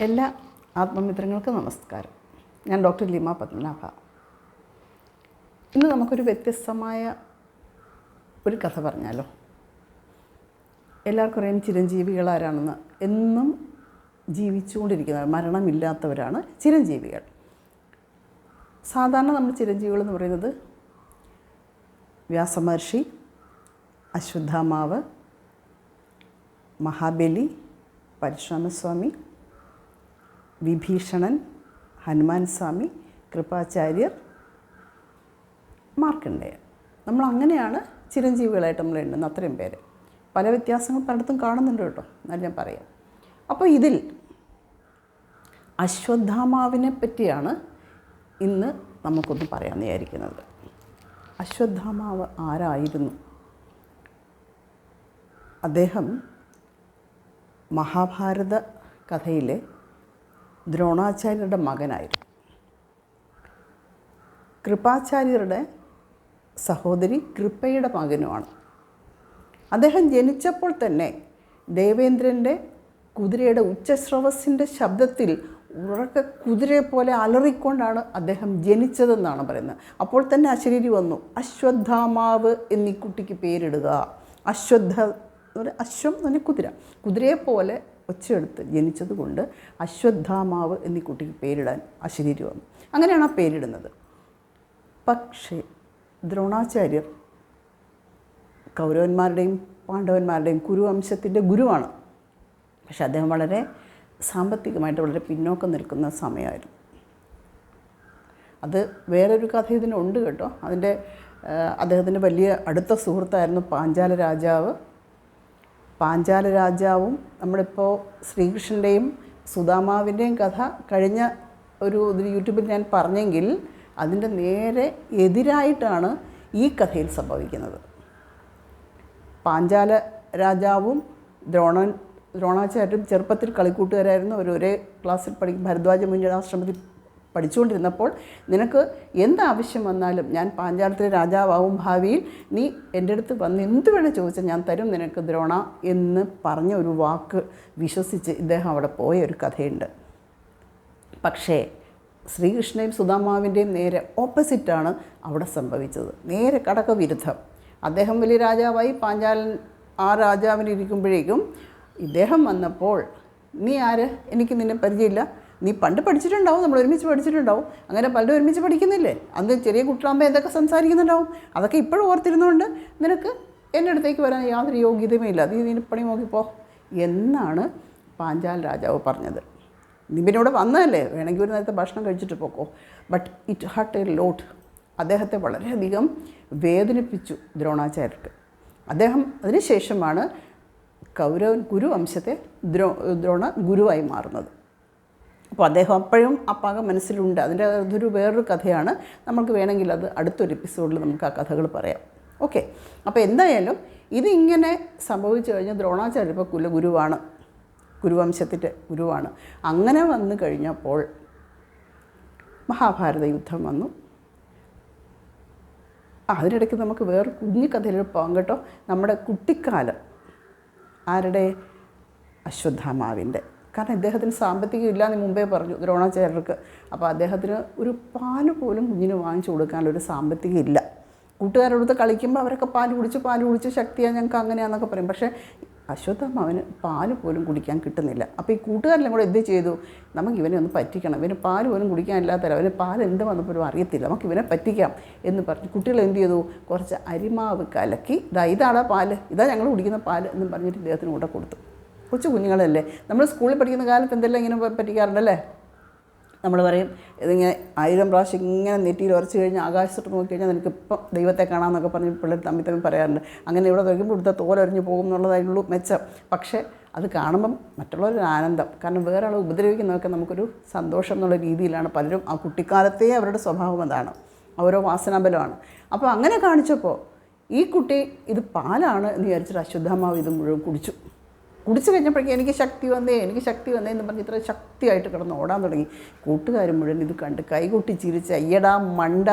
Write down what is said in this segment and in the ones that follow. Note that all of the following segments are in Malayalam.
എല്ലാ ആത്മമിത്രങ്ങൾക്കും നമസ്കാരം. ഞാൻ ഡോക്ടർ ലിമ പത്മനാഭ. ഇന്ന് നമുക്കൊരു വ്യത്യസ്തമായ ഒരു കഥ പറഞ്ഞാലോ? എല്ലാവർക്കും അറിയാം ചിരഞ്ജീവികൾ ആരാണെന്ന്. എന്നും ജീവിച്ചുകൊണ്ടിരിക്കുന്നവർ മരണമില്ലാത്തവരാണ് ചിരഞ്ജീവികൾ. സാധാരണ നമ്മൾ ചിരഞ്ജീവികൾ എന്ന് പറയുന്നത് വ്യാസമഹർഷി അശ്വത്ഥാമാവ് മഹാബലി പരശുരാമസ്വാമി വിഭീഷണൻ ഹനുമാൻ സ്വാമി കൃപാചാര്യർ മാർക്കണ്ഡേയൻ. നമ്മൾ അങ്ങനെയാണ് ചിരഞ്ജീവികളായിട്ട് നമ്മൾ എണ്ണുന്ന അത്രയും പേര്. പല വ്യത്യാസങ്ങൾ പലയിടത്തും കാണുന്നുണ്ട് കേട്ടോ. എന്നാലും ഞാൻ പറയാം. അപ്പോൾ ഇതിൽ അശ്വത്ഥാമാവിനെ പറ്റിയാണ് ഇന്ന് നമുക്കൊന്ന് പറയാൻ വിചാരിക്കുന്നത്. അശ്വത്ഥാമാവ് ആരായിരുന്നു? അദ്ദേഹം മഹാഭാരത കഥയിലെ ദ്രോണാചാര്യരുടെ മകനായിരുന്നു. കൃപാചാര്യരുടെ സഹോദരി കൃപയുടെ മകനുമാണ്. അദ്ദേഹം ജനിച്ചപ്പോൾ തന്നെ ദേവേന്ദ്രന്റെ കുതിരയുടെ ഉച്ചസ്രവസിന്റെ ശബ്ദത്തിൽ ഉറക്ക കുതിരയെ പോലെ അലറിക്കൊണ്ടാണ് അദ്ദേഹം ജനിച്ചതെന്നാണ് പറയുന്നത്. അപ്പോൾ തന്നെ അശരീരി വന്നു. അശ്വത്ഥാമാവ് എന്നീ കുട്ടിക്ക് പേരിടുക. അശ്വത്ഥ പറഞ്ഞാൽ അശ്വം എന്ന് പറഞ്ഞാൽ കുതിര. കുതിരയെപ്പോലെ ഒച്ചയെടുത്ത് ജനിച്ചതുകൊണ്ട് അശ്വത്ഥാമാവ് എന്നീ കുട്ടിക്ക് പേരിടാൻ അശരീരി വന്നു. അങ്ങനെയാണ് ആ പേരിടുന്നത്. പക്ഷേ ദ്രോണാചാര്യർ കൗരവന്മാരുടെയും പാണ്ഡവന്മാരുടെയും കുരുവംശത്തിന്റെ ഗുരുവാണ്. പക്ഷെ അദ്ദേഹം വളരെ സാമ്പത്തികമായിട്ട് വളരെ പിന്നോക്കം നിൽക്കുന്ന സമയമായിരുന്നു. അത് വേറൊരു കഥ ഇതിനുണ്ട് കേട്ടോ. അതിന്റെ അദ്ദേഹത്തിന്റെ വലിയ അടുത്ത സുഹൃത്തായിരുന്നു പാഞ്ചാല രാജാവ്. പാഞ്ചാല രാജാവും നമ്മളിപ്പോൾ ശ്രീകൃഷ്ണന്റെയും സുദാമാവിന്റെയും കഥ കഴിഞ്ഞ ഒരു ഇതിൽ യൂട്യൂബിൽ ഞാൻ പറഞ്ഞെങ്കിൽ അതിന്റെ നേരെ എതിരായിട്ടാണ് ഈ കഥയിൽ സംഭവിക്കുന്നത്. പാഞ്ചാല രാജാവും ദ്രോണൻ ദ്രോണാചാര്യരും ചെറുപ്പത്തിൽ കളിക്കൂട്ടുകാരായിരുന്നു. അവർ ഒരേ ക്ലാസ്സിൽ പഠിക്കും ഭരദ്വാജ മുനിയാശ്രമത്തിൽ പഠിച്ചുകൊണ്ടിരുന്നപ്പോൾ നിനക്ക് എന്താവശ്യം വന്നാലും ഞാൻ പാഞ്ചാലത്തിലെ രാജാവാവും ഭാവിയിൽ നീ എന്റെ അടുത്ത് വന്ന് എന്ത് വേണേൽ ചോദിച്ചാൽ ഞാൻ തരും നിനക്ക് ദ്രോണ എന്ന് പറഞ്ഞ ഒരു വാക്ക് വിശ്വസിച്ച് ഇദ്ദേഹം അവിടെ പോയ ഒരു കഥയുണ്ട്. പക്ഷേ ശ്രീകൃഷ്ണയും സുധാമാവിന്റെയും നേരെ ഓപ്പോസിറ്റാണ് അവിടെ സംഭവിച്ചത്. നേരെ കടക വിരുദ്ധം. അദ്ദേഹം വലിയ രാജാവായി പാഞ്ചാലൻ ആ രാജാവിനിരിക്കുമ്പോഴേക്കും ഇദ്ദേഹം വന്നപ്പോൾ നീ ആര്? എനിക്ക് നിന്നെ പരിചയമില്ല. നീ പണ്ട് പഠിച്ചിട്ടുണ്ടാവും നമ്മൾ ഒരുമിച്ച് പഠിച്ചിട്ടുണ്ടാവും. അങ്ങനെ പലരും ഒരുമിച്ച് പഠിക്കുന്നില്ലേ? അന്ന് ചെറിയ കുട്ടികളാകുമ്പോൾ എന്തൊക്കെ സംസാരിക്കുന്നുണ്ടാവും. അതൊക്കെ ഇപ്പോഴും ഓർത്തിരുന്നുകൊണ്ട് നിനക്ക് എന്റെ അടുത്തേക്ക് വരാൻ യാതൊരു യോഗ്യതയുമേ ഇല്ല. നീ നിന്നെ പണി നോക്കിപ്പോ എന്നാണ് പാഞ്ചാൽ രാജാവ് പറഞ്ഞത്. നീ പിന്നെ ഇവിടെ വന്നതല്ലേ? വേണമെങ്കിൽ ഒരു നേരത്തെ ഭക്ഷണം കഴിച്ചിട്ട് പോക്കോ. But it hurt a lot അദ്ദേഹത്തെ വളരെയധികം വേദനിപ്പിച്ചു ദ്രോണാചാര്യർക്ക്. അദ്ദേഹം അതിനുശേഷമാണ് കൗരവൻ ഗുരുവംശത്തെ ദ്രോ ദ്രോണ ഗുരുവായി മാറുന്നത്. അപ്പോൾ അദ്ദേഹം അപ്പോഴും ആ പക മനസ്സിലുണ്ട്. അതിന്റെ അതൊരു വേറൊരു കഥയാണ്. നമുക്ക് വേണമെങ്കിൽ അത് അടുത്തൊരു എപ്പിസോഡിൽ നമുക്ക് ആ കഥകൾ പറയാം. ഓക്കെ അപ്പോൾ എന്തായാലും ഇതിങ്ങനെ സംഭവിച്ചു കഴിഞ്ഞാൽ ദ്രോണാചാര്യ ഇപ്പോൾ കുലഗുരുവാണ് ഗുരുവംശത്തിന്റെ ഗുരുവാണ്. അങ്ങനെ വന്നു കഴിഞ്ഞപ്പോൾ മഹാഭാരത യുദ്ധം വന്നു. അതിനിടയ്ക്ക് നമുക്ക് വേറെ കുഞ്ഞു കഥയിലൂടെ പോകാം കേട്ടോ. നമ്മുടെ കുട്ടിക്കാലം. ആരുടെ? അശ്വത്ഥാമാവിന്റെ. കാരണം ഇദ്ദേഹത്തിന് സാമ്പത്തികം ഇല്ലാന്ന് മുമ്പേ പറഞ്ഞു ദ്രോണാചാര്യർക്ക് അപ്പോൾ അദ്ദേഹത്തിന് ഒരു പാൽ പോലും കുഞ്ഞിന് വാങ്ങിച്ചു കൊടുക്കാനുള്ളൊരു സാമ്പത്തികം ഇല്ല കൂട്ടുകാരോടത്ത് കളിക്കുമ്പോൾ അവരൊക്കെ പാൽ കുടിച്ച് പാൽ കുടിച്ച് ശക്തിയാണ് ഞങ്ങൾക്ക് അങ്ങനെയാണെന്നൊക്കെ പറയും. പക്ഷേ അശ്വത്ഥം അവന് പാൽ പോലും കുടിക്കാൻ കിട്ടുന്നില്ല. അപ്പോൾ ഈ കൂട്ടുകാരെല്ലാം കൂടെ എന്ത് ചെയ്തു? നമുക്ക് ഇവനെ ഒന്ന് പറ്റിക്കണം. ഇവന് പാൽ പോലും കുടിക്കാനില്ലാത്തല്ല അവന് പാൽ എന്ത് വന്നപ്പോഴും അറിയത്തില്ല. നമുക്ക് ഇവനെ പറ്റിക്കാം എന്ന് പറഞ്ഞ്. കുട്ടികൾ എന്ത് ചെയ്തു? കുറച്ച് അരിമാവ് കലക്കി ഇതാ ഇതാണ് പാൽ. ഇതാ ഞങ്ങൾ കുടിക്കുന്ന പാൽ എന്ന് പറഞ്ഞിട്ട് ഇദ്ദേഹത്തിന് കൂടെ കൊടുത്തു. കൊച്ചു കുഞ്ഞുങ്ങളല്ലേ? നമ്മൾ സ്കൂളിൽ പഠിക്കുന്ന കാലത്ത് എന്തെല്ലാം ഇങ്ങനെ പറ്റിക്കാറുണ്ടല്ലേ? നമ്മൾ പറയും ഇതിങ്ങനെ ആയിരം പ്രാവശ്യം ഇങ്ങനെ നെറ്റിയിൽ ഉറച്ചു കഴിഞ്ഞാൽ ആകാശത്തോട്ട് നോക്കി കഴിഞ്ഞാൽ നിനക്ക് ഇപ്പം ദൈവത്തെ കാണാമെന്നൊക്കെ പറഞ്ഞ് പിള്ളേർ തമ്മിൽ തമ്മിൽ പറയാറുണ്ട്. അങ്ങനെ ഇവിടെ തുടങ്ങുമ്പോൾ ഇവിടുത്തെ തോലൊരിഞ്ഞ് പോകും എന്നുള്ളതായിട്ടുള്ളൂ മെച്ചം. പക്ഷേ അത് കാണുമ്പം മറ്റുള്ളവരൊരു ആനന്ദം. കാരണം വേറെ ആളെ ഉപദ്രവിക്കുന്നതൊക്കെ നമുക്കൊരു സന്തോഷം എന്നുള്ള രീതിയിലാണ്. പലരും ആ കുട്ടിക്കാലത്തെ അവരുടെ സ്വഭാവം അതാണ്. ഓരോ വാസനാബലമാണ്. അപ്പോൾ അങ്ങനെ കാണിച്ചപ്പോൾ ഈ കുട്ടി ഇത് പാലാണ് എന്ന് വിചാരിച്ചിട്ട് അശുദ്ധമാവ് ഇത് മുഴുവൻ കുടിച്ചു. കുടിച്ചു കഴിഞ്ഞപ്പോഴേക്കും എനിക്ക് ശക്തി വന്നേ എനിക്ക് ശക്തി വന്നേ എന്ന് പറഞ്ഞ് ഇത്ര ശക്തിയായിട്ട് കിടന്ന് ഓടാൻ തുടങ്ങി. കൂട്ടുകാർ മുഴുവൻ ഇത് കണ്ട് കൈകൊട്ടി ചിരിച്ച് അയ്യടാ മണ്ട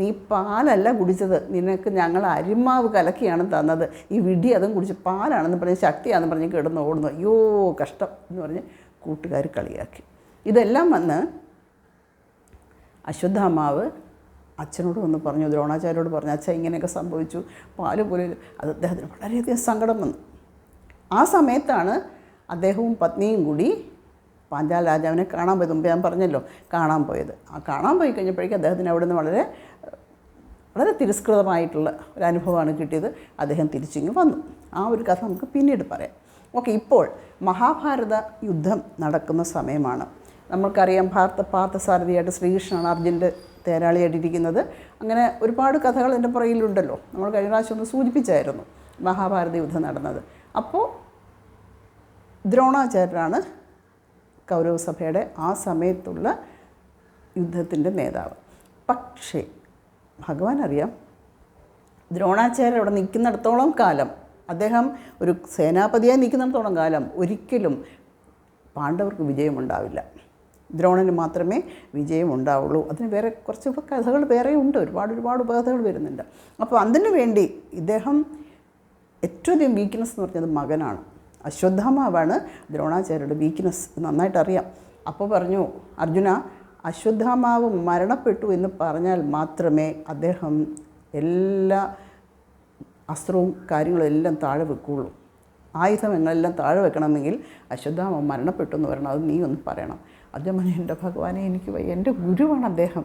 നീ പാലല്ല കുടിച്ചത്. നിനക്ക് ഞങ്ങൾ അരിമാവ് കലക്കിയാണ് തന്നത്. ഈ വിടി അതും കുടിച്ച് പാലാണെന്ന് പറഞ്ഞ് ശക്തിയാണെന്ന് പറഞ്ഞ് കിടന്ന് ഓടുന്നു. അയ്യോ കഷ്ടം എന്ന് പറഞ്ഞ് കൂട്ടുകാർ കളിയാക്കി. ഇതെല്ലാം വന്ന് അശ്വത്ഥാമാവ് അച്ഛനോട് വന്ന് പറഞ്ഞു ദ്രോണാചാര്യോട് പറഞ്ഞു അച്ഛൻ ഇങ്ങനെയൊക്കെ സംഭവിച്ചു. പാൽ പോലെ അത് അദ്ദേഹത്തിന് വളരെയധികം സങ്കടം വന്നു. ആ സമയത്താണ് അദ്ദേഹവും പത്നിയും കൂടി പാഞ്ചാൽ രാജാവിനെ കാണാൻ പോയത്. മുമ്പ് ഞാൻ പറഞ്ഞല്ലോ കാണാൻ പോയത്. ആ കാണാൻ പോയി കഴിഞ്ഞപ്പോഴേക്കും അദ്ദേഹത്തിന് അവിടെ നിന്ന് വളരെ വളരെ തിരസ്കൃതമായിട്ടുള്ള ഒരു അനുഭവമാണ് കിട്ടിയത്. അദ്ദേഹം തിരിച്ചിങ്ങ് വന്നു. ആ ഒരു കഥ നമുക്ക് പിന്നീട് പറയാം. ഓക്കെ ഇപ്പോൾ മഹാഭാരത യുദ്ധം നടക്കുന്ന സമയമാണ്. നമ്മൾക്കറിയാം ഭാരത പാർത്ഥസാരഥിയായിട്ട് ശ്രീകൃഷ്ണനാണ് അർജുന്റെ തേരാളിയായിട്ടിരിക്കുന്നത്. അങ്ങനെ ഒരുപാട് കഥകൾ എന്റെ പുറകിലുണ്ടല്ലോ. നമ്മൾ കഴിഞ്ഞ പ്രാവശ്യം ഒന്ന് സൂചിപ്പിച്ചായിരുന്നു മഹാഭാരത യുദ്ധം നടന്നത്. അപ്പോൾ ദ്രോണാചാര്യനാണ് കൗരവസഭയുടെ ആ സമയത്തുള്ള യുദ്ധത്തിന്റെ നേതാവ്. പക്ഷേ ഭഗവാൻ അറിയാം ദ്രോണാചാര്യർ അവിടെ നിൽക്കുന്നിടത്തോളം കാലം അദ്ദേഹം ഒരു സേനാപതിയായി നിൽക്കുന്നിടത്തോളം കാലം ഒരിക്കലും പാണ്ഡവർക്ക് വിജയമുണ്ടാവില്ല. ദ്രോണന് മാത്രമേ വിജയം ഉണ്ടാവുള്ളൂ അതിന് വേറെ കുറച്ച് കഥകൾ വേറെ ഉണ്ട് ഒരുപാട് ഒരുപാട് ഉപകഥകൾ വരുന്നുണ്ട്. അപ്പോൾ അതിനു വേണ്ടി ഇദ്ദേഹം ഏറ്റവും അധികം വീക്ക്നെസ് എന്ന് പറഞ്ഞത് മകനാണ്. അശ്വത്ഥാമാവാണ് ദ്രോണാചാര്യരുടെ വീക്ക്നെസ് നന്നായിട്ട് അറിയാം അപ്പോൾ പറഞ്ഞു അർജുന അശ്വത്ഥാമാവ് മരണപ്പെട്ടു എന്ന് പറഞ്ഞാൽ മാത്രമേ അദ്ദേഹം എല്ലാ അസ്ത്രവും കാര്യങ്ങളും എല്ലാം താഴെ വെക്കുകയുള്ളൂ ആയുധങ്ങളെല്ലാം താഴെ വെക്കണമെങ്കിൽ അശ്വത്ഥാമ മരണപ്പെട്ടു എന്ന് പറയണം. അത് നീ ഒന്ന് പറയണം. അദ്ദേഹം എന്റെ ഭഗവാനെ എനിക്ക് എന്റെ ഗുരുവാണ് അദ്ദേഹം.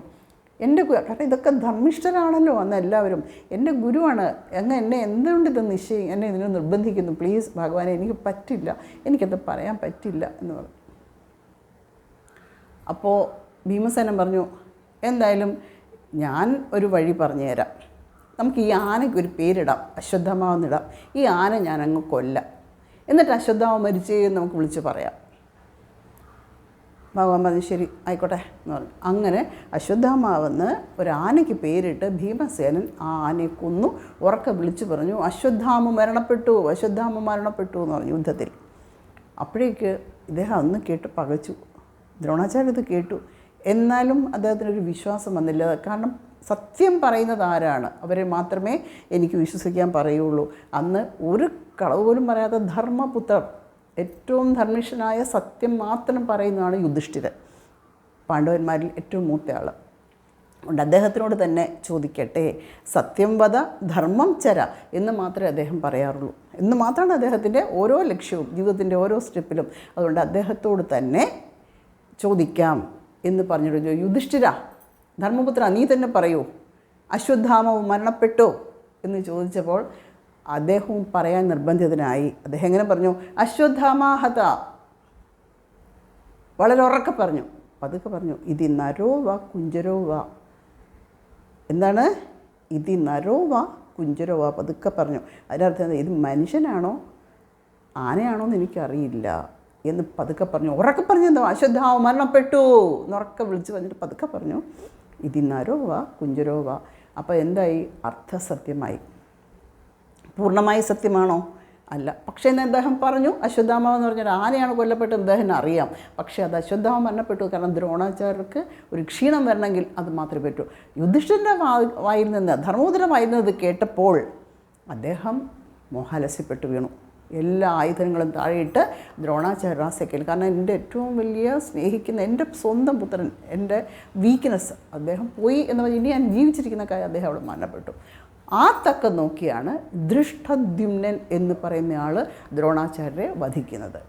എന്റെ കാരണം ഇതൊക്കെ ധർമ്മിഷ്ഠരാണല്ലോ അന്ന് എല്ലാവരും. എന്റെ ഗുരുവാണ്. അങ്ങ് എന്നെ എന്തുകൊണ്ട് ഇത് നിശ്ചയി എന്നെ ഇതിനെ നിർബന്ധിക്കുന്നു? പ്ലീസ് ഭഗവാനെ എനിക്ക് പറ്റില്ല. എനിക്കത് പറയാൻ പറ്റില്ല എന്ന് പറഞ്ഞു. അപ്പോൾ ഭീമസേനൻ പറഞ്ഞു എന്തായാലും ഞാൻ ഒരു വഴി പറഞ്ഞു തരാം നമുക്ക് ഈ ആനയ്ക്ക് ഒരു പേരിടാം. അശ്വത്ഥമാവെന്നിടാം ഈ ആന ഞാൻ അങ്ങ് കൊല്ലാം. എന്നിട്ട് അശ്വത്ഥാമ മരിച്ചേ എന്ന് നമുക്ക് വിളിച്ച് പറയാം. ഭഗവാൻ പറഞ്ഞു ശരി ആയിക്കോട്ടെ എന്ന് പറഞ്ഞു. അങ്ങനെ അശ്വത്ഥാമാവെന്ന് ഒരു ആനയ്ക്ക് പേരിട്ട് ഭീമസേനൻ ആ ആനയെ കൊന്നു. ഉറക്കെ വിളിച്ചു പറഞ്ഞു അശ്വത്ഥാമ മരണപ്പെട്ടു അശ്വത്ഥാമ മരണപ്പെട്ടു എന്ന് പറഞ്ഞു യുദ്ധത്തിൽ. അപ്പോഴേക്ക് ഇദ്ദേഹം അന്ന് കേട്ട് പകച്ചു. ദ്രോണാചാര്യ ഇത് കേട്ടു. എന്നാലും അദ്ദേഹത്തിനൊരു വിശ്വാസം വന്നില്ല. കാരണം സത്യം പറയുന്നത് ആരാണ്? അവരെ മാത്രമേ എനിക്ക് വിശ്വസിക്കാൻ പറയുള്ളൂ. അന്ന് ഒരു കളവ് പോലും പറയാത്ത ധർമ്മപുത്രർ ഏറ്റവും ധർമ്മിഷ്ഠനായ സത്യം മാത്രം പറയുന്നതാണ് യുധിഷ്ഠിരൻ. പാണ്ഡവന്മാരിൽ ഏറ്റവും മൂത്തയാൾ. അതുകൊണ്ട് അദ്ദേഹത്തിനോട് തന്നെ ചോദിക്കട്ടെ സത്യം വധ ധർമ്മം ചര എന്ന് മാത്രമേ അദ്ദേഹം പറയാറുള്ളൂ. എന്ന് മാത്രമാണ് അദ്ദേഹത്തിന്റെ ഓരോ ലക്ഷ്യവും ജീവിതത്തിന്റെ ഓരോ സ്റ്റെപ്പിലും. അതുകൊണ്ട് അദ്ദേഹത്തോട് തന്നെ ചോദിക്കാം എന്ന് പറഞ്ഞിട്ട് യുധിഷ്ഠിര ധർമ്മപുത്ര നീ തന്നെ പറയൂ. അശ്വത്ഥാമവ് മരണപ്പെട്ടോ? എന്ന് ചോദിച്ചപ്പോൾ അദ്ദേഹവും പറയാൻ നിർബന്ധിതനായി. അദ്ദേഹം എങ്ങനെ പറഞ്ഞു? അശ്വത്ഥാമാഹത. വളരെ ഉറക്കെ പറഞ്ഞു. പതുക്കെ പറഞ്ഞു ഇതി നരോ വ കുഞ്ചരോ വ. എന്താണ്? ഇതി നരോ വ കുഞ്ചരോ വ. പതുക്കെ പറഞ്ഞു. അതിനർത്ഥം? ഇത് മനുഷ്യനാണോ? ആനയാണോ എന്ന് എനിക്കറിയില്ല. എന്ന് പതുക്കെ പറഞ്ഞു. ഉറക്കെ പറഞ്ഞു എന്തോ? അശ്വത്ഥാവ മരണപ്പെട്ടു. എന്നുറക്കെ വിളിച്ച് വന്നിട്ട് പതുക്കെ പറഞ്ഞു ഇതി നരോ വ കുഞ്ചരോ വ. അപ്പോൾ എന്തായി? അർത്ഥസത്യമായി. പൂർണമായി സത്യമാണോ? അല്ല. പക്ഷേ എന്ന് അദ്ദേഹം പറഞ്ഞു അശ്വത്ഥാമാവ് എന്ന് പറഞ്ഞാൽ ആനയാണ് കൊല്ലപ്പെട്ടത് അദ്ദേഹത്തിന് അറിയാം. പക്ഷേ അത് അശ്വത്ഥാമ മരണപ്പെട്ടു. കാരണം ദ്രോണാചാര്യർക്ക് ഒരു ക്ഷീണം വരണമെങ്കിൽ അത് മാത്രമേ പറ്റൂ. യുധിഷ്ഠിരന്റെ വായിൽ നിന്ന് ധർമ്മോദര വായിൽ നിന്ന് കേട്ടപ്പോൾ അദ്ദേഹം മോഹാലസ്യപ്പെട്ടു വീണു. എല്ലാ ആയുധങ്ങളും താഴെയിട്ട് ദ്രോണാചാര്യ സെക്കൻഡ് കാരണം എന്റെ ഏറ്റവും വലിയ സ്നേഹിക്കുന്ന എന്റെ സ്വന്തം പുത്രൻ എന്റെ വീക്ക്നെസ് അദ്ദേഹം പോയി എന്ന് പറഞ്ഞാൽ ഇനി ഞാൻ ജീവിച്ചിരിക്കുന്ന കാര്യം അദ്ദേഹം അവിടെ മരണപ്പെട്ടു. ആ തക്ക നോക്കിയാണ് ദൃഷ്ടദ്യുമ്നൻ എന്ന് പറയുന്ന ആൾ ദ്രോണാചാര്യരെ വധിക്കുന്നത്.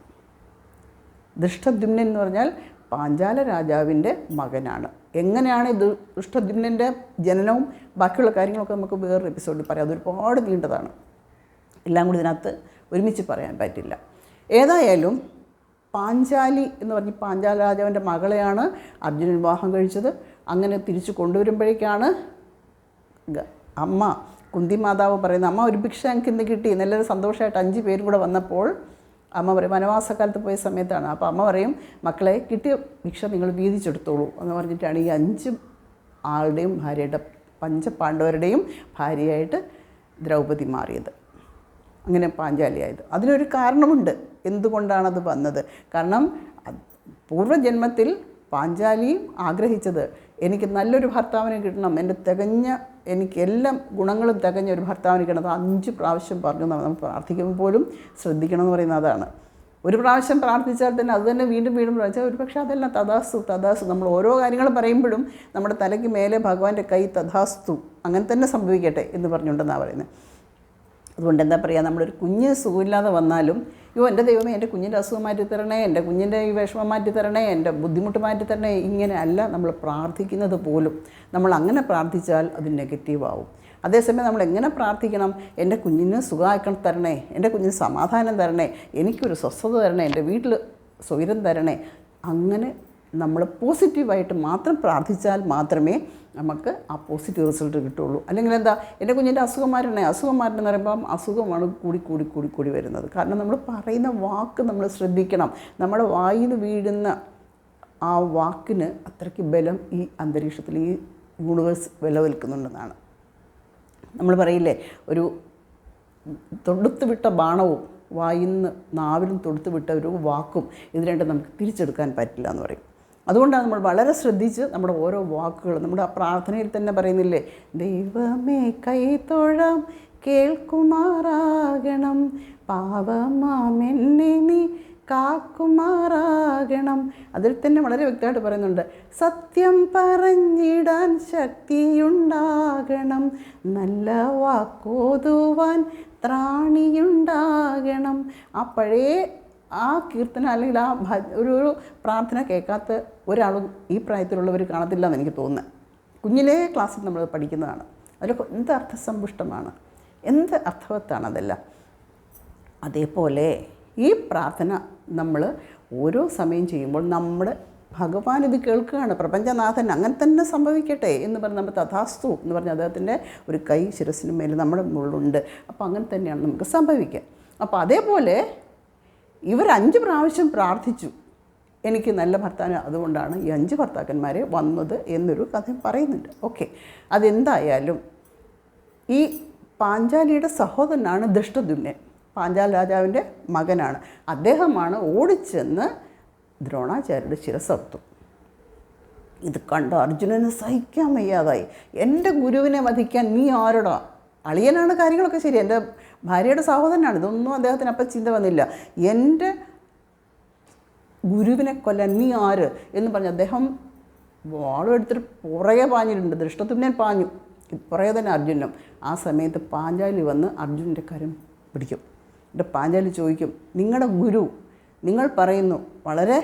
ദൃഷ്ടദ്യുമ്നൻ എന്ന് പറഞ്ഞാൽ പാഞ്ചാല രാജാവിന്റെ മകനാണ്. എങ്ങനെയാണ് ഇത് ദൃഷ്ടദ്യുമ്നന്റെ ജനനവും ബാക്കിയുള്ള കാര്യങ്ങളൊക്കെ നമുക്ക് വേറൊരു എപ്പിസോഡിൽ പറയാം. അതൊരുപാട് നീണ്ടതാണ്. എല്ലാം കൂടി ഇതിനകത്ത് ഒരുമിച്ച് പറയാൻ പറ്റില്ല. ഏതായാലും പാഞ്ചാലി എന്ന് പറഞ്ഞ് പാഞ്ചാല രാജാവിന്റെ മകളെയാണ് അർജുനൻ വിവാഹം കഴിച്ചത്. അങ്ങനെ തിരിച്ചു കൊണ്ടുവരുമ്പോഴേക്കാണ് അമ്മ കുന്തി മാതാവ് പറയുന്നത് അമ്മ ഒരു ഭിക്ഷ ഞങ്ങൾക്ക് ഇന്ന് കിട്ടി. നല്ലൊരു സന്തോഷമായിട്ട് അഞ്ച് പേരും കൂടെ വന്നപ്പോൾ അമ്മ പറയും വനവാസക്കാലത്ത് പോയ സമയത്താണ്. അപ്പോൾ അമ്മ പറയും മക്കളെ കിട്ടിയ ഭിക്ഷ നിങ്ങൾ വീതിച്ചെടുത്തോളൂ. എന്ന് പറഞ്ഞിട്ടാണ് ഈ അഞ്ച് ആളുടെയും ഭാര്യയുടെ പഞ്ചപാണ്ഡവരുടെയും ഭാര്യയായിട്ട് ദ്രൗപദി മാറിയത്. അങ്ങനെ പാഞ്ചാലിയായത്. അതിനൊരു കാരണമുണ്ട്. എന്തുകൊണ്ടാണത് വന്നത്? കാരണം പൂർവജന്മത്തിൽ പാഞ്ചാലിയും ആഗ്രഹിച്ചത് എനിക്ക് നല്ലൊരു ഭർത്താവിനെ കിട്ടണം. എന്റെ തികഞ്ഞ എനിക്ക് എല്ലാം ഗുണങ്ങളും തികഞ്ഞ ഒരു ഭർത്താവിനെ കിട്ടണം അഞ്ച് പ്രാവശ്യം പറഞ്ഞു നമ്മൾ പ്രാർത്ഥിക്കുമ്പോൾ പോലും ശ്രദ്ധിക്കണം എന്ന് പറയുന്നത് അതാണ്. ഒരു പ്രാവശ്യം പ്രാർത്ഥിച്ചാൽ തന്നെ അത് തന്നെ വീണ്ടും വീണ്ടും പ്രാർത്ഥിച്ചാൽ ഒരു പക്ഷേ അതെല്ലാം തഥാസ്തു തഥാസ്തു നമ്മൾ ഓരോ കാര്യങ്ങൾ പറയുമ്പോഴും നമ്മുടെ തലയ്ക്ക് മേലെ ഭഗവാന്റെ കൈ തഥാസ്തു അങ്ങനെ തന്നെ സംഭവിക്കട്ടെ എന്ന് പറഞ്ഞുകൊണ്ടെന്നാണ് പറയുന്നത്. അതുകൊണ്ട് എന്താ പറയുക നമ്മളൊരു കുഞ്ഞ് സുഖമില്ലാതെ വന്നാലും അയ്യോ എന്റെ ദൈവമേ എന്റെ കുഞ്ഞിന്റെ അസുഖം മാറ്റി തരണേ എന്റെ കുഞ്ഞിന്റെ ഈ വിഷമം മാറ്റി തരണേ എന്റെ ബുദ്ധിമുട്ട് മാറ്റി തരണേ ഇങ്ങനെ അല്ല നമ്മൾ പ്രാർത്ഥിക്കുന്നത് പോലും. നമ്മൾ അങ്ങനെ പ്രാർത്ഥിച്ചാൽ അത് നെഗറ്റീവ് ആവും. അതേസമയം നമ്മൾ എങ്ങനെ പ്രാർത്ഥിക്കണം? എന്റെ കുഞ്ഞിന് സുഖമാക്കണം തരണേ എന്റെ കുഞ്ഞിന് സമാധാനം തരണേ എനിക്കൊരു സ്വസ്ഥത തരണേ എന്റെ വീട്ടിൽ സ്വൈരം തരണേ അങ്ങനെ നമ്മൾ പോസിറ്റീവായിട്ട് മാത്രം പ്രാർത്ഥിച്ചാൽ മാത്രമേ നമുക്ക് ആ പോസിറ്റീവ് റിസൾട്ട് കിട്ടുള്ളൂ അല്ലെങ്കിൽ എന്താ എന്റെ കുഞ്ഞിന്റെ അസുഖം എന്ന് പറയുമ്പം അസുഖമാണ് കൂടി കൂടി കൂടി കൂടി വരുന്നത്. കാരണം നമ്മൾ പറയുന്ന വാക്ക് നമ്മൾ ശ്രദ്ധിക്കണം. നമ്മുടെ വായിൽ വീഴുന്ന ആ വാക്കിന് അത്രയ്ക്ക് ബലം ഈ അന്തരീക്ഷത്തിൽ ഈ യൂണിവേഴ്സ് വിലവൽക്കുന്നുണ്ടെന്നാണ് നമ്മൾ പറയില്ലേ ഒരു തൊടുത്ത് വിട്ട ബാണവും വായിന്ന് നാവിലും തൊടുത്ത് വിട്ട ഒരു വാക്കും ഇത് രണ്ടും നമുക്ക് തിരിച്ചെടുക്കാൻ പറ്റില്ല എന്ന് പറയും. അതുകൊണ്ടാണ് നമ്മൾ വളരെ ശ്രദ്ധിച്ച് നമ്മുടെ ഓരോ വാക്കുകൾ നമ്മുടെ ആ പ്രാർത്ഥനയിൽ തന്നെ പറയുന്നില്ലേ ദൈവമേ കൈതൊഴാം കേൾക്കുമാറാകണം. പാവമാമെന്നെ നീ കാക്കുമാറാകണം. അതിൽ തന്നെ വളരെ വ്യക്തമായിട്ട് പറയുന്നുണ്ട് സത്യം പറഞ്ഞിടാൻ ശക്തിയുണ്ടാകണം. നല്ല വാക്കോതുവാൻ ത്രാണിയുണ്ടാകണം. ആ പഴയ ആ കീർത്തന അല്ലെങ്കിൽ ആ ഒരു പ്രാർത്ഥന കേൾക്കാത്ത ഒരാളും ഈ പ്രായത്തിലുള്ളവർ കാണത്തില്ല എന്ന് എനിക്ക് തോന്നുന്നത് കുഞ്ഞിലേ ക്ലാസ്സിൽ നമ്മൾ പഠിക്കുന്നതാണ്. അതിലൊക്കെ എന്ത് അർത്ഥസമ്പുഷ്ടമാണ്? എന്ത് അർത്ഥവത്താണ് അതെല്ലാം? അതേപോലെ ഈ പ്രാർത്ഥന നമ്മൾ ഓരോ സമയം ചെയ്യുമ്പോൾ നമ്മൾ ഭഗവാൻ ഇത് കേൾക്കുകയാണ്. പ്രപഞ്ചനാഥൻ അങ്ങനെ തന്നെ സംഭവിക്കട്ടെ എന്ന് പറഞ്ഞ് നമ്മൾ തഥാസ്തു എന്ന് പറഞ്ഞ അദ്ദേഹത്തിന്റെ ഒരു കൈ ശിരസിന് മേൽ നമ്മുടെ മുള്ളുണ്ട് അപ്പോൾ അങ്ങനെ തന്നെയാണ് നമുക്ക് സംഭവിക്കുക. അപ്പോൾ അതേപോലെ ഇവർ അഞ്ച് പ്രാവശ്യം പ്രാർത്ഥിച്ചു. എനിക്ക് നല്ല ഭർത്താവിന് അതുകൊണ്ടാണ് ഈ അഞ്ച് ഭർത്താക്കന്മാരെ വന്നത് എന്നൊരു കഥ പറയുന്നുണ്ട്. ഓക്കെ അതെന്തായാലും ഈ പാഞ്ചാലിയുടെ സഹോദരനാണ് ദൃഷ്ടദുന്യൻ പാഞ്ചാൽ രാജാവിന്റെ മകനാണ്. അദ്ദേഹമാണ് ഓടിച്ചെന്ന് ദ്രോണാചാര്യരുടെ ശിരസർത്തു ഇത് കണ്ട അർജുനന് സഹിക്കാൻ വയ്യാതായി. എന്റെ ഗുരുവിനെ വധിക്കാൻ നീ ആരോടാ? അളിയനാണ് കാര്യങ്ങളൊക്കെ ശരി. എന്റെ ഭാര്യയുടെ സഹോദരനാണ്. ഇതൊന്നും അദ്ദേഹത്തിന് അപ്പം ചിന്ത വന്നില്ല. എന്റെ ഗുരുവിനെ കൊല്ലാൻ നീ ആര്? എന്ന് പറഞ്ഞ് അദ്ദേഹം വാളെടുത്തിട്ട് പുറകെ പാഞ്ഞിട്ടുണ്ട്. ഞാൻ പാഞ്ഞു. പുറകെ തന്നെ അർജുനും ആ സമയത്ത് പാഞ്ചാലി വന്ന് അർജുനന്റെ കരം പിടിക്കും. എന്നിട്ട് പാഞ്ചാലി ചോദിക്കും നിങ്ങളുടെ ഗുരു നിങ്ങൾ പറയുന്നു വളരെ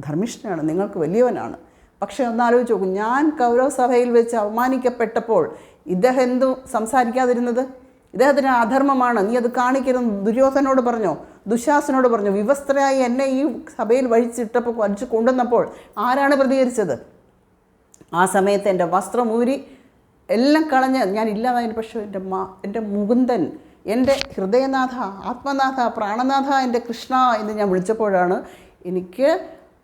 ധർമ്മിഷ്ഠനാണ് നിങ്ങൾക്ക് വലിയവനാണ്. പക്ഷേ ഒന്നാലോചിച്ച് നോക്കും ഞാൻ കൗരവ സഭയിൽ വെച്ച് അവമാനിക്കപ്പെട്ടപ്പോൾ ഇദ്ദേഹം എന്തു സംസാരിക്കാതിരുന്നത്? ഇദ്ദേഹത്തിന് അധർമ്മമാണ്. നീ അത് കാണിക്കരുത് ദുര്യോധനോട് പറഞ്ഞോ? ദുശാസനോട് പറഞ്ഞു വിവസ്ത്രയായി എന്നെ ഈ സഭയിൽ വഴിച്ചിട്ടപ്പോൾ വലിച്ചു കൊണ്ടുവന്നപ്പോൾ ആരാണ് പ്രതികരിച്ചത്? ആ സമയത്ത് എന്റെ വസ്ത്രം ഊരി എല്ലാം കളഞ്ഞ് ഞാൻ ഇല്ലാതായതിന് പക്ഷേ എന്റെ മാ എന്റെ മുകുന്ദൻ എന്റെ ഹൃദയനാഥ ആത്മനാഥ പ്രാണനാഥ എന്റെ കൃഷ്ണ എന്ന് ഞാൻ വിളിച്ചപ്പോഴാണ് എനിക്ക്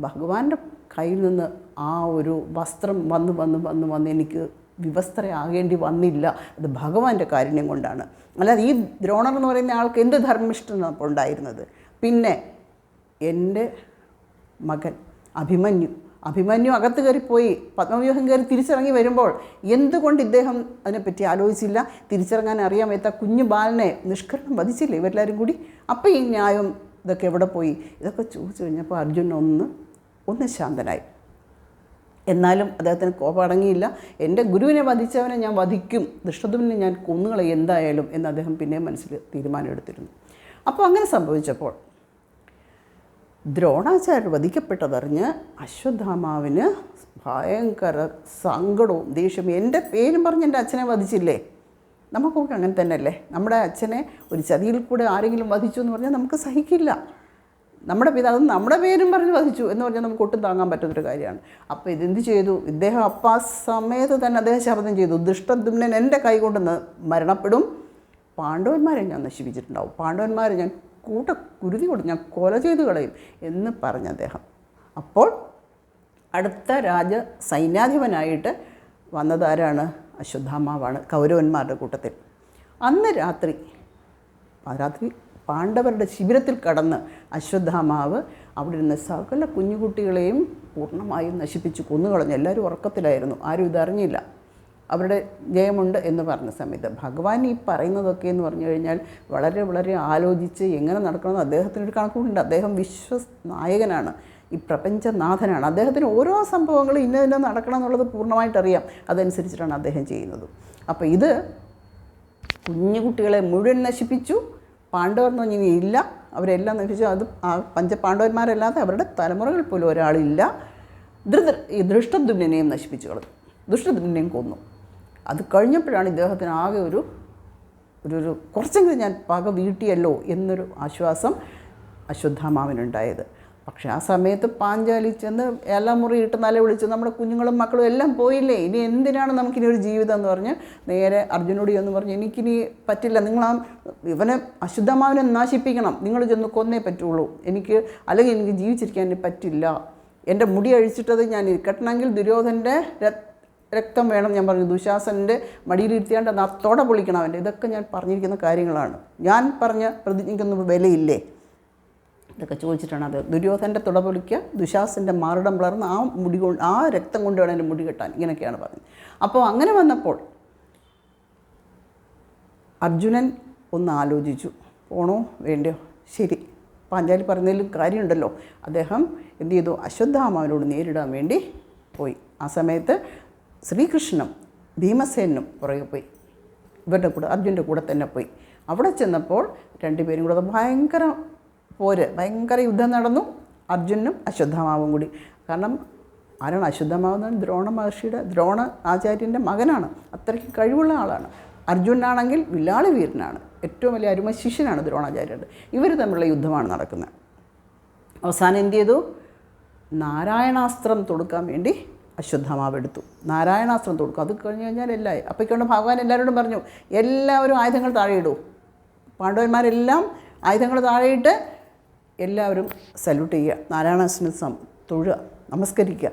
ഭഗവാന്റെ കയ്യിൽ നിന്ന് ആ ഒരു വസ്ത്രം വന്ന് വന്ന് വന്ന് വന്ന് എനിക്ക് വിവസ്ത്രയാകേണ്ടി വന്നില്ല. അത് ഭഗവാന്റെ കാരുണ്യം കൊണ്ടാണ്. അല്ലാതെ ഈ ദ്രോണർ എന്ന് പറയുന്ന ആൾക്ക് എന്ത് ധർമ്മിഷ്ടം അപ്പോൾ ഉണ്ടായിരുന്നത്? പിന്നെ എന്റെ മകൻ അഭിമന്യു. അഭിമന്യു അകത്ത് കയറിപ്പോയി. പത്മവ്യൂഹം കയറി തിരിച്ചിറങ്ങി വരുമ്പോൾ എന്തുകൊണ്ട് ഇദ്ദേഹം അതിനെപ്പറ്റി ആലോചിച്ചില്ല? തിരിച്ചിറങ്ങാൻ അറിയാൻ വയ്യാത്ത കുഞ്ഞു ബാലനെ നിഷ്കരണം വധിച്ചില്ല ഇവരെല്ലാവരും കൂടി? അപ്പോൾ ഈ ന്യായം ഇതൊക്കെ എവിടെ പോയി? ഇതൊക്കെ ചോദിച്ചു കഴിഞ്ഞപ്പോൾ അർജുൻ ഒന്ന് ഒന്ന് ശാന്തനായി. എന്നാലും അദ്ദേഹത്തിന് കോപം അടങ്ങിയില്ല. എന്റെ ഗുരുവിനെ വധിച്ചവനെ ഞാൻ വധിക്കും. ദൃഷ്ടതുവിനെ ഞാൻ കൊന്നുകളെ എന്തായാലും എന്ന് അദ്ദേഹം പിന്നെ മനസ്സിൽ തീരുമാനമെടുത്തിരുന്നു. അപ്പോൾ അങ്ങനെ സംഭവിച്ചപ്പോൾ ദ്രോണാചാര്യർ വധിക്കപ്പെട്ടതറിഞ്ഞ് അശ്വത്ഥാമാവിന് ഭയങ്കര സങ്കടവും ദേഷ്യവും. എന്റെ പേരും പറഞ്ഞ് എന്റെ അച്ഛനെ വധിച്ചില്ലേ? നമുക്കൊക്കെ അങ്ങനെ തന്നെയല്ലേ? നമ്മുടെ അച്ഛനെ ഒരു ചതിയിൽ കൂടെ ആരെങ്കിലും വധിച്ചു എന്ന് പറഞ്ഞാൽ നമുക്ക് സഹിക്കില്ല. നമ്മുടെ പിതാവ് നമ്മുടെ പേരും പറഞ്ഞ് വധിച്ചു എന്ന് പറഞ്ഞാൽ നമുക്ക് ഒട്ടും താങ്ങാൻ പറ്റുന്നൊരു കാര്യമാണ്. അപ്പോൾ ഇതെന്ത് ചെയ്തു? ഇദ്ദേഹം അപ്പം ആ സമയത്ത് തന്നെ അദ്ദേഹം ശബ്ദം ചെയ്തു. ദുഷ്ടദുമ്നൻ എന്റെ കൈ കൊണ്ട് ന- മരണപ്പെടും. പാണ്ഡവന്മാരെ ഞാൻ നശിപ്പിച്ചിട്ടുണ്ടാവും. പാണ്ഡവന്മാരെ ഞാൻ കൂട്ട കുരുതി കൊണ്ട് ഞാൻ കൊല ചെയ്തു കളയും എന്ന് പറഞ്ഞ അദ്ദേഹം. അപ്പോൾ അടുത്ത രാജ സൈന്യാധിപനായിട്ട് വന്നതാരാണ് അശ്വത്ഥാമാവാണ് കൗരവന്മാരുടെ കൂട്ടത്തിൽ. അന്ന് രാത്രി രാത്രി പാണ്ഡവരുടെ ശിബിരത്തിൽ കടന്ന് അശ്വത്ഥാമാവ് അവിടെ ഇരുന്ന സകല കുഞ്ഞുകുട്ടികളെയും പൂർണമായും നശിപ്പിച്ച് കൊന്നുകളഞ്ഞു. എല്ലാവരും ഉറക്കത്തിലായിരുന്നു. ആരും ഇതറിഞ്ഞില്ല അവരുടെ ജയമുണ്ട് എന്ന് പറഞ്ഞ സമയത്ത് ഭഗവാൻ ഈ പറയുന്നതൊക്കെ എന്ന് പറഞ്ഞു കഴിഞ്ഞാൽ വളരെ വളരെ ആലോചിച്ച് എങ്ങനെ നടക്കണമെന്ന് അദ്ദേഹത്തിനൊരു കണക്കുണ്ട് അദ്ദേഹം വിശ്വ നായകനാണ് ഈ പ്രപഞ്ചനാഥനാണ്. അദ്ദേഹത്തിന് ഓരോ സംഭവങ്ങളും ഇന്ന ഇന്ന നടക്കണം എന്നുള്ളത് പൂർണമായിട്ട് അറിയാം അതനുസരിച്ചിട്ടാണ് അദ്ദേഹം ചെയ്യുന്നത്. അപ്പോൾ ഇത് കുഞ്ഞു കുട്ടികളെ മുഴുവൻ നശിപ്പിച്ചു. പാണ്ഡവർ എന്ന് പറഞ്ഞാൽ ഇനി ഇല്ല. അവരെല്ലാം നശിച്ചു. അത് ആ പഞ്ചപാണ്ഡവന്മാരല്ലാതെ അവരുടെ തലമുറകൾ പോലും ഒരാളില്ല. ധൃത ഈ ദൃഷ്ടദ്യുമ്നെയും നശിപ്പിച്ചു കളഞ്ഞു. ദൃഷ്ടദ്യുമ്നെയും കൊന്നു. അത് കഴിഞ്ഞപ്പോഴാണ് ഇദ്ദേഹത്തിന് ആകെ ഒരു ഒരു ഒരു കുറച്ചെങ്കിലും ഞാൻ പക വീട്ടിയല്ലോ എന്നൊരു ആശ്വാസം അശ്വത്ഥാമാവിനുണ്ടായത്. പക്ഷേ ആ സമയത്ത് പാഞ്ചാലി ചെന്ന് എല്ലാ മുറിയിട്ട് നില വിളിച്ച് നമ്മുടെ കുഞ്ഞുങ്ങളും മക്കളും എല്ലാം പോയില്ലേ? ഇനി എന്തിനാണ് നമുക്കിനി ഒരു ജീവിതം എന്ന് പറഞ്ഞ് നേരെ അർജുനോട് എന്ന് പറഞ്ഞ് എനിക്കിനി പറ്റില്ല. നിങ്ങൾ ആ ഇവനെ അശുദ്ധമാവിനെ നാശിപ്പിക്കണം. നിങ്ങൾ ചെന്ന് കൊന്നേ പറ്റുള്ളൂ. എനിക്ക് അല്ലെങ്കിൽ എനിക്ക് ജീവിച്ചിരിക്കാൻ പറ്റില്ല. എന്റെ മുടി അഴിച്ചിട്ടത് ഞാൻ കെട്ടണമെങ്കിൽ ദുര്യോധന്റെ രക്തം വേണം ഞാൻ പറഞ്ഞു. ദുശാസനന്റെ മടിയിലിരുത്തിയാണ്ട് അത് അത്തോടെ പൊളിക്കണം അവന്റെ. ഇതൊക്കെ ഞാൻ പറഞ്ഞിരിക്കുന്ന കാര്യങ്ങളാണ്. ഞാൻ പറഞ്ഞ പ്രതിജ്ഞയ്ക്കൊന്നും വിലയില്ലേ? ഇതൊക്കെ ചോദിച്ചിട്ടാണ് അത്. ദുര്യോധന്റെ തുട പൊളിക്കുക ദുശാസന്റെ മാറിടം പിളർന്ന് ആ മുടി കൊണ്ട് ആ രക്തം കൊണ്ട് വേണം മുടി കെട്ടാൻ. ഇങ്ങനെയൊക്കെയാണ് പറഞ്ഞത്. അപ്പോൾ അങ്ങനെ വന്നപ്പോൾ അർജുനൻ ഒന്ന് ആലോചിച്ചു. പോണോ വേണ്ടയോ? ശരി. പാഞ്ചാലി പറഞ്ഞതിൽ കാര്യമുണ്ടല്ലോ. അദ്ദേഹം എന്ത് ചെയ്തു? അശ്വത്ഥാമാവിനോട് നേരിടാൻ വേണ്ടി പോയി. ആ സമയത്ത് ശ്രീകൃഷ്ണനും ഭീമസേനും പുറകെ പോയി. ഇവരുടെ കൂടെ അർജുന്റെ കൂടെ തന്നെ പോയി. അവിടെ ചെന്നപ്പോൾ രണ്ടുപേരും കൂടെ ഭയങ്കര പോര്. ഭയങ്കര യുദ്ധം നടന്നു. അർജുനും അശ്വത്ഥമാവും കൂടി. കാരണം ആരാണ് അശ്വത്ഥമാവ് ദ്രോണ മഹർഷിയുടെ ദ്രോണ ആചാര്യന്റെ മകനാണ്. അത്രയ്ക്ക് കഴിവുള്ള ആളാണ്. അർജുനാണെങ്കിൽ വില്ലാളി വീരനാണ്. ഏറ്റവും വലിയ അരുമ ശിഷ്യനാണ് ദ്രോണാചാര്യരുടെ. ഇവർ തമ്മിലുള്ള യുദ്ധമാണ് നടക്കുന്നത്. അവസാനം എന്ത് ചെയ്തു? നാരായണാസ്ത്രം തൊടുക്കാൻ വേണ്ടി അശ്വത്ഥമാവ് എടുത്തു. നാരായണാസ്ത്രം തൊടുക്കും. അത് കഴിഞ്ഞ് കഴിഞ്ഞാൽ എല്ലായി അപ്പോഴേക്കൊണ്ട് ഭഗവാൻ എല്ലാവരോടും പറഞ്ഞു എല്ലാവരും ആയുധങ്ങൾ താഴെയിടൂ പാണ്ഡവന്മാരെല്ലാം ആയുധങ്ങൾ താഴെയിട്ട് എല്ലാവരും സല്യൂട്ട് ചെയ്യുക. നാരായണാസ്വന് സം തൊഴുക നമസ്കരിക്കുക.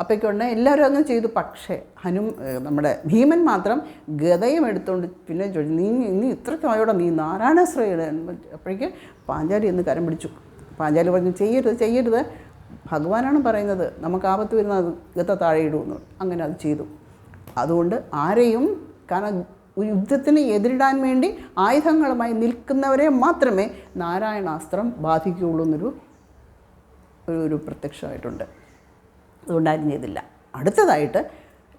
അപ്പോഴേക്കൊണ്ട് എല്ലാവരും അങ്ങനെ ചെയ്തു. പക്ഷേ ഹനു നമ്മുടെ ഭീമൻ മാത്രം ഗതയും എടുത്തുകൊണ്ട് പിന്നെ ചോദിച്ചു നീ നീ ഇത്രയ്ക്ക് ആയോടെ നീ നാരായണശ്രയുടെ അപ്പോഴേക്ക് പാഞ്ചാലി എന്ന് കരം പിടിച്ചു. പാഞ്ചാലി പറഞ്ഞു ചെയ്യരുത് ചെയ്യരുത്. ഭഗവാനാണ് പറയുന്നത്. നമുക്ക് ആപത്ത് വരുന്ന ഗത താഴെ ഇടുമെന്ന് അങ്ങനെ അത് ചെയ്തു. അതുകൊണ്ട് ആരെയും കാരണം യുദ്ധത്തിന് എതിരിടാൻ വേണ്ടി ആയുധങ്ങളുമായി നിൽക്കുന്നവരെ മാത്രമേ നാരായണാസ്ത്രം ബാധിക്കുകയുള്ളൂ എന്നൊരു ഒരു പ്രത്യക്ഷമായിട്ടുണ്ട്. അതുകൊണ്ട് ആരും ചെയ്തില്ല. അടുത്തതായിട്ട്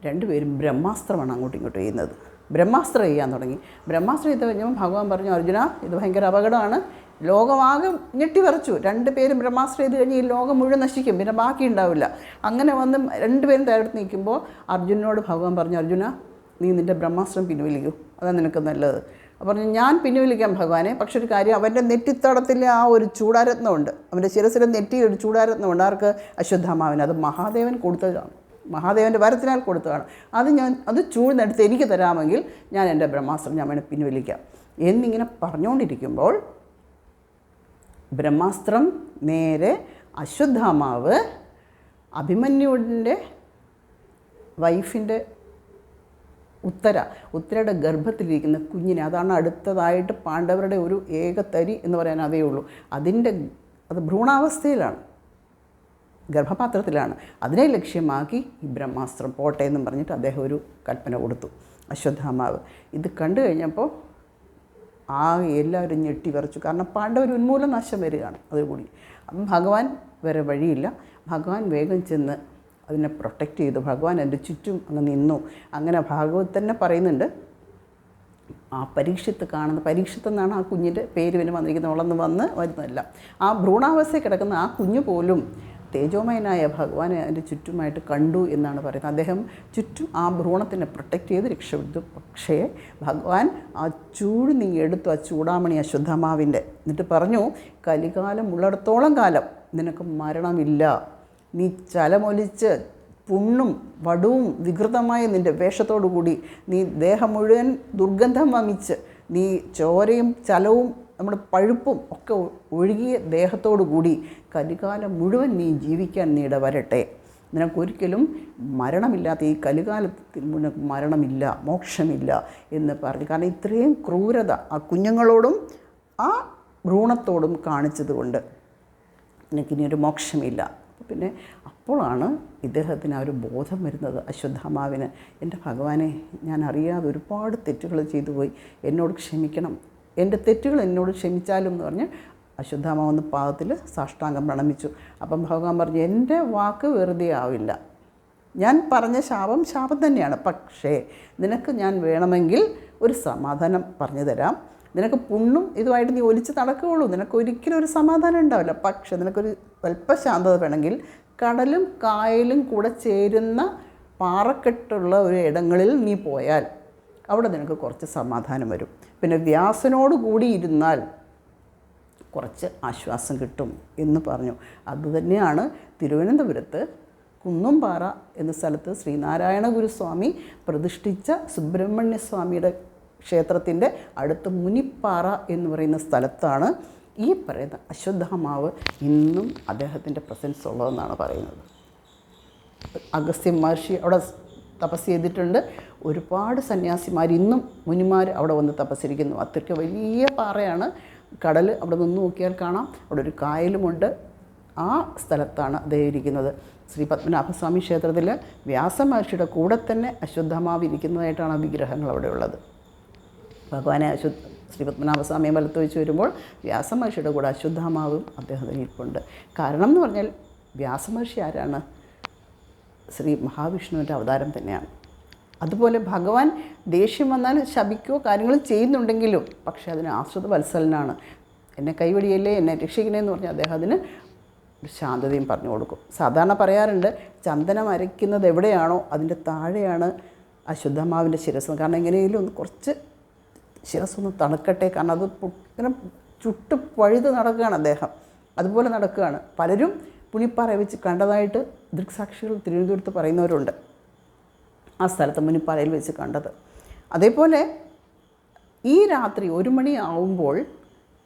രണ്ടുപേരും ബ്രഹ്മാസ്ത്രമാണ് അങ്ങോട്ടും ഇങ്ങോട്ടും ചെയ്യുന്നത്. ബ്രഹ്മാസ്ത്രം ചെയ്യാൻ തുടങ്ങി. ബ്രഹ്മാസ്ത്രം ചെയ്ത് കഴിഞ്ഞപ്പോൾ ഭഗവാൻ പറഞ്ഞു അർജുന ഇത് ഭയങ്കര അപകടമാണ്. ലോകമാകെ ഞെട്ടിവറച്ചു. രണ്ട് പേരും ബ്രഹ്മാസ്ത്രം ചെയ്ത് കഴിഞ്ഞ് ഈ ലോകം മുഴുവൻ നശിക്കും. പിന്നെ ബാക്കി ഉണ്ടാവില്ല അങ്ങനെ വന്ന് രണ്ടുപേരും തയ്യാറെടുത്ത് നിൽക്കുമ്പോൾ അർജുനോട് ഭഗവാൻ പറഞ്ഞു അർജുന നീ നിന്റെ ബ്രഹ്മാസ്ത്രം പിൻവലിക്കൂ. അതാണ് നിനക്ക് നല്ലത്. അപ്പോൾ പറഞ്ഞു ഞാൻ പിൻവലിക്കാം ഭഗവാനെ. പക്ഷെ ഒരു കാര്യം അവന്റെ നെറ്റിത്തടത്തിലെ ആ ഒരു ചൂടാരത്നമുണ്ട്. അവന്റെ ശിരസിലെ നെറ്റി ഒരു ചൂടാരത്നമുണ്ട്. ആർക്ക്? അശ്വത്ഥാമാവിന്. അത് മഹാദേവൻ കൊടുത്തതാണ്. മഹാദേവന്റെ വരത്തിനാൽ കൊടുത്തതാണ്. അത് ഞാൻ അത് ചൂഴ്ന്നെടുത്ത് എനിക്ക് തരാമെങ്കിൽ ഞാൻ എന്റെ ബ്രഹ്മാസ്ത്രം ഞാൻ വേണേൽ പിൻവലിക്കാം. എന്നിങ്ങനെ പറഞ്ഞുകൊണ്ടിരിക്കുമ്പോൾ ബ്രഹ്മാസ്ത്രം നേരെ അശ്വത്ഥാമാവ് അഭിമന്യുവിന്റെ വൈഫിന്റെ ഉത്തര. ഉത്തരയുടെ ഗർഭത്തിലിരിക്കുന്ന കുഞ്ഞിനെ അതാണ് അടുത്തതായിട്ട് പാണ്ഡവരുടെ ഒരു ഏകത്തരി എന്ന് പറയാൻ അതേ ഉള്ളൂ. അതിന്റെ അത് ഭ്രൂണാവസ്ഥയിലാണ്. ഗർഭപാത്രത്തിലാണ്. അതിനെ ലക്ഷ്യമാക്കി ഈ ബ്രഹ്മാസ്ത്രം പോട്ടെ എന്നും പറഞ്ഞിട്ട് അദ്ദേഹം ഒരു കൽപ്പന കൊടുത്തു. അശ്വത്ഥാമാവ്. ഇത് കണ്ടു കഴിഞ്ഞപ്പോൾ ആ എല്ലാവരും ഞെട്ടി വിറച്ചു. കാരണം പാണ്ഡവർ ഉന്മൂലം നാശം വരികയാണ്. അതുകൂടി അപ്പം ഭഗവാൻ വരെ വഴിയില്ല. ഭഗവാൻ വേഗം ചെന്ന് അതിനെ പ്രൊട്ടക്റ്റ് ചെയ്തു. ഭഗവാൻ എന്റെ ചുറ്റും അങ്ങ് നിന്നു. അങ്ങനെ ഭാഗവത് തന്നെ പറയുന്നുണ്ട്. ആ പരീക്ഷത്ത് കാണുന്ന പരീക്ഷത്ത് നിന്നാണ് ആ കുഞ്ഞിന്റെ പേര് പിന്നെ വന്നിരിക്കുന്നത്. വളർന്ന് വന്ന് വരുന്നതല്ല. ആ ഭ്രൂണാവസ്ഥയിൽ കിടക്കുന്ന ആ കുഞ്ഞു പോലും തേജോമയനായ ഭഗവാനെ അതിന്റെ ചുറ്റുമായിട്ട് കണ്ടു എന്നാണ് പറയുന്നത്. അദ്ദേഹം ചുറ്റും ആ ഭ്രൂണത്തിനെ പ്രൊട്ടക്റ്റ് ചെയ്ത് രക്ഷപ്പെട്ടു. പക്ഷേ ഭഗവാൻ ആ ചൂട് നീ എടുത്തു ആ ചൂടാമണി അശുദ്ധമാവിന്റെ എന്നിട്ട് പറഞ്ഞു കലികാലം ഉള്ളിടത്തോളം കാലം നിനക്ക് മരണമില്ല. നീ ചലമൊലിച്ച് പുണ്ണും വടുവും വികൃതമായ നിന്റെ വേഷത്തോടുകൂടി നീ ദേഹം മുഴുവൻ ദുർഗന്ധം വമിച്ച് നീ ചോരയും ചലവും നമ്മുടെ പഴുപ്പും ഒക്കെ ഒഴുകിയ ദേഹത്തോടു കൂടി കലികാലം മുഴുവൻ നീ ജീവിക്കാൻ നീട വരട്ടെ. നിനക്കൊരിക്കലും മരണമില്ലാത്ത ഈ കലികാലത്തിൽ നിനക്ക് മരണമില്ല മോക്ഷമില്ല എന്ന് പറഞ്ഞു കാരണം ഇത്രയും ക്രൂരത ആ കുഞ്ഞുങ്ങളോടും ആ ഭ്രൂണത്തോടും കാണിച്ചതുകൊണ്ട് നിനക്കിനി ഒരു മോക്ഷമില്ല. പിന്നെ അപ്പോഴാണ് ഇദ്ദേഹത്തിന് ആ ഒരു ബോധം വരുന്നത്. അശ്വത്ഥാമാവിന് എന്റെ ഭഗവാനെ ഞാൻ അറിയാതെ ഒരുപാട് തെറ്റുകൾ ചെയ്തു പോയി. എന്നോട് ക്ഷമിക്കണം. എന്റെ തെറ്റുകൾ എന്നോട് ക്ഷമിച്ചാലും എന്ന് പറഞ്ഞ് അശ്വത്ഥാമാവ് പാദത്തിൽ സാഷ്ടാംഗം പ്രണമിച്ചു. അപ്പം ഭഗവാൻ പറഞ്ഞു എന്റെ വാക്ക് വെറുതെ ആവില്ല. ഞാൻ പറഞ്ഞ ശാപം ശാപം തന്നെയാണ്. പക്ഷേ നിനക്ക് ഞാൻ വേണമെങ്കിൽ ഒരു സമാധാനം പറഞ്ഞു തരാം. നിനക്ക് പുണ്ണും ഇതുമായിട്ട് നീ ഒലിച്ച് നടക്കുകയുള്ളൂ. നിനക്ക് ഒരിക്കലും ഒരു സമാധാനം ഉണ്ടാവില്ല. പക്ഷെ നിനക്കൊരു അല്പശാന്തത വേണമെങ്കിൽ കടലും കായലും കൂടെ ചേരുന്ന പാറക്കെട്ടുള്ള ഒരു ഇടങ്ങളിൽ നീ പോയാൽ അവിടെ നിനക്ക് കുറച്ച് സമാധാനം വരും. പിന്നെ വ്യാസനോട് കൂടി ഇരുന്നാൽ കുറച്ച് ആശ്വാസം കിട്ടും എന്ന് പറഞ്ഞു. അതുതന്നെയാണ് തിരുവനന്തപുരത്ത് കുന്നുംപാറ എന്ന സ്ഥലത്ത് ശ്രീനാരായണ ഗുരുസ്വാമി പ്രതിഷ്ഠിച്ച സുബ്രഹ്മണ്യ സ്വാമിയുടെ ക്ഷേത്രത്തിന്റെ അടുത്ത് മുനിപ്പാറ എന്ന് പറയുന്ന സ്ഥലത്താണ് ഈ പറയുന്ന അശ്വത്ഥാമാവ് ഇന്നും അദ്ദേഹത്തിന്റെ പ്രസൻസ് ഉള്ളതെന്നാണ് പറയുന്നത്. അഗസ്ത്യ മഹർഷി അവിടെ തപസ് ചെയ്തിട്ടുണ്ട്. ഒരുപാട് സന്യാസിമാർ ഇന്നും മുനിമാർ അവിടെ വന്ന് തപസ്സിരിക്കുന്നു. അത്രയ്ക്ക് വലിയ പാറയാണ്. കടൽ അവിടെ നിന്ന് നോക്കിയാൽ കാണാം. അവിടെ ഒരു കായലുമുണ്ട്. ആ സ്ഥലത്താണ് അദ്ദേഹം ഇരിക്കുന്നത്. ശ്രീ പത്മനാഭസ്വാമി ക്ഷേത്രത്തിൽ വ്യാസമഹർഷിയുടെ കൂടെ തന്നെ അശ്വത്ഥമാവ് ഇരിക്കുന്നതായിട്ടാണ് വിഗ്രഹങ്ങൾ അവിടെ ഉള്ളത് ഭഗവാനെ അശുദ്ധ ശ്രീ പത്മനാഭസ്വാമിയെ വലത്ത് വെച്ച് വരുമ്പോൾ വ്യാസമഹർഷിയുടെ കൂടെ അശുദ്ധമാവും അദ്ദേഹത്തിന് ഇരിപ്പുണ്ട് കാരണം എന്ന് പറഞ്ഞാൽ വ്യാസമഹർഷി ആരാണ്? ശ്രീ മഹാവിഷ്ണുവിന്റെ അവതാരം തന്നെയാണ്. അതുപോലെ ഭഗവാൻ ദേഷ്യം വന്നാൽ ശപിക്കുകയോ കാര്യങ്ങൾ ചെയ്യുന്നുണ്ടെങ്കിലും പക്ഷേ അതിന് ആശ്രിത വത്സലനാണ്. എന്നെ കൈവടിയല്ലേ എന്നെ രക്ഷിക്കണേ എന്ന് പറഞ്ഞാൽ അദ്ദേഹം അതിന് ഒരു ശാന്തതയും പറഞ്ഞു കൊടുക്കും. സാധാരണ പറയാറുണ്ട് ചന്ദനം അരയ്ക്കുന്നത് എവിടെയാണോ അതിന്റെ താഴെയാണ് അശുദ്ധമാവിന്റെ ശിരസ്. കാരണം എങ്ങനെയെങ്കിലും ഒന്ന് കുറച്ച് ശിരസ്സൊന്ന് തണുക്കട്ടെ. കാരണം അത് ഇങ്ങനെ ചുട്ട് പഴുത് നടക്കുകയാണ് അദ്ദേഹം. അതുപോലെ നടക്കുകയാണ്. പലരും പുണിപ്പാറ വെച്ച് കണ്ടതായിട്ട് ദൃക്സാക്ഷികൾ തിരുവനന്തപുരത്ത് പറയുന്നവരുണ്ട്. ആ സ്ഥലത്ത് മുനിപ്പാറയിൽ വെച്ച് കണ്ടത്. അതേപോലെ ഈ രാത്രി ഒരു മണി ആവുമ്പോൾ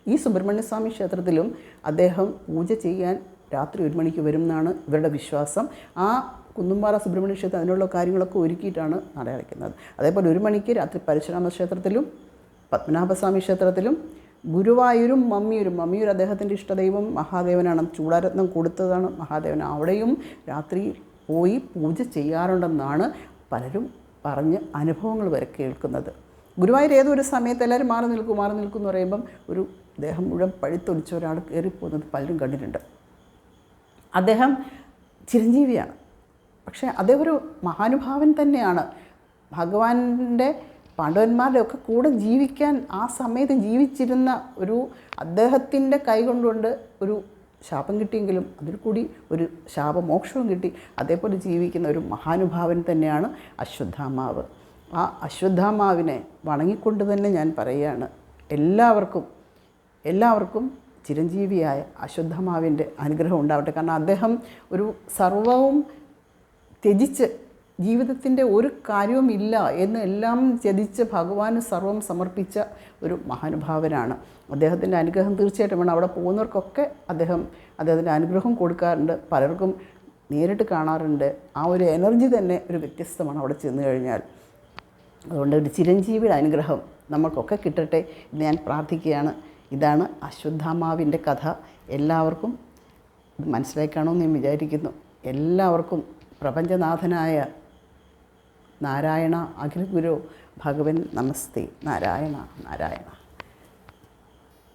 ഈ സുബ്രഹ്മണ്യസ്വാമി ക്ഷേത്രത്തിലും അദ്ദേഹം പൂജ ചെയ്യാൻ രാത്രി ഒരു മണിക്ക് വരും എന്നാണ് ഇവരുടെ വിശ്വാസം. ആ കുന്നുംപാറ സുബ്രഹ്മണ്യ ക്ഷേത്രം അതിനുള്ള കാര്യങ്ങളൊക്കെ ഒരുക്കിയിട്ടാണ് നട അതേപോലെ ഒരു മണിക്ക് രാത്രി പരശുരാമ ക്ഷേത്രത്തിലും പത്മനാഭസ്വാമി ക്ഷേത്രത്തിലും ഗുരുവായൂരും മമ്മിയൂരും മമ്മിയൂർ അദ്ദേഹത്തിന്റെ ഇഷ്ടദൈവം മഹാദേവനാണ്. ചൂടാരത്നം കൊടുത്തതാണ് മഹാദേവൻ. അവിടെയും രാത്രി പോയി പൂജ ചെയ്യാറുണ്ടെന്നാണ് പലരും പറഞ്ഞ് അനുഭവങ്ങൾ വരെ കേൾക്കുന്നത്. ഗുരുവായൂർ ഏതൊരു സമയത്ത് എല്ലാവരും മാറി നിൽക്കും മാറി നിൽക്കും എന്ന് പറയുമ്പം ഒരു ദേഹം മുഴുവൻ പഴുത്തൊലിച്ച ഒരാൾ കയറിപ്പോകുന്നത് പലരും കണ്ടിട്ടുണ്ട്. അദ്ദേഹം ചിരഞ്ജീവിയാണ്. പക്ഷേ അദ്ദേഹം ഒരു മഹാനുഭാവൻ തന്നെയാണ്. ഭഗവാന്റെ പാണ്ഡവന്മാരുടെ ഒക്കെ കൂടെ ജീവിക്കാൻ ആ സമയത്ത് ജീവിച്ചിരുന്ന ഒരു അദ്ദേഹത്തിന്റെ കൈ കൊണ്ടുകൊണ്ട് ഒരു ശാപം കിട്ടിയെങ്കിലും അതിൽ കൂടി ഒരു ശാപമോക്ഷവും കിട്ടി. അതേപോലെ ജീവിക്കുന്ന ഒരു മഹാനുഭാവൻ തന്നെയാണ് അശ്വത്ഥാമാവ്. ആ അശ്വത്ഥാമാവിനെ വണങ്ങിക്കൊണ്ട് തന്നെ ഞാൻ പറയുകയാണ് എല്ലാവർക്കും എല്ലാവർക്കും ചിരഞ്ജീവിയായ അശ്വത്ഥമാവിന്റെ അനുഗ്രഹം ഉണ്ടാവട്ടെ. കാരണം അദ്ദേഹം ഒരു സർവവും ത്യജിച്ച് ജീവിതത്തിന്റെ ഒരു കാര്യവുമില്ല എന്ന് എല്ലാം ത്യജിച്ച് ഭഗവാന് സർവം സമർപ്പിച്ച ഒരു മഹാനുഭാവനാണ്. അദ്ദേഹത്തിന്റെ അനുഗ്രഹം തീർച്ചയായിട്ടും വേണം. അവിടെ പോകുന്നവർക്കൊക്കെ അദ്ദേഹം അദ്ദേഹത്തിന്റെ അനുഗ്രഹം കൊടുക്കാറുണ്ട്. പലർക്കും നേരിട്ട് കാണാറുണ്ട്. ആ ഒരു എനർജി തന്നെ ഒരു വ്യത്യസ്തമാണ് അവിടെ ചെന്ന് കഴിഞ്ഞാൽ. അതുകൊണ്ട് ഒരു ചിരഞ്ജീവിയുടെ അനുഗ്രഹം നമ്മൾക്കൊക്കെ കിട്ടട്ടെ എന്ന് ഞാൻ പ്രാർത്ഥിക്കുകയാണ്. ഇതാണ് അശ്വത്ഥാമാവിന്റെ കഥ. എല്ലാവർക്കും ഇത് മനസ്സിലായി കാണുമെന്ന് ഞാൻ വിചാരിക്കുന്നു. എല്ലാവർക്കും പ്രപഞ്ചനാഥനായ നാരായണ അഖിൽ ഗുരു ഭഗവൻ നമസ്തേ നാരായണ നാരായണ.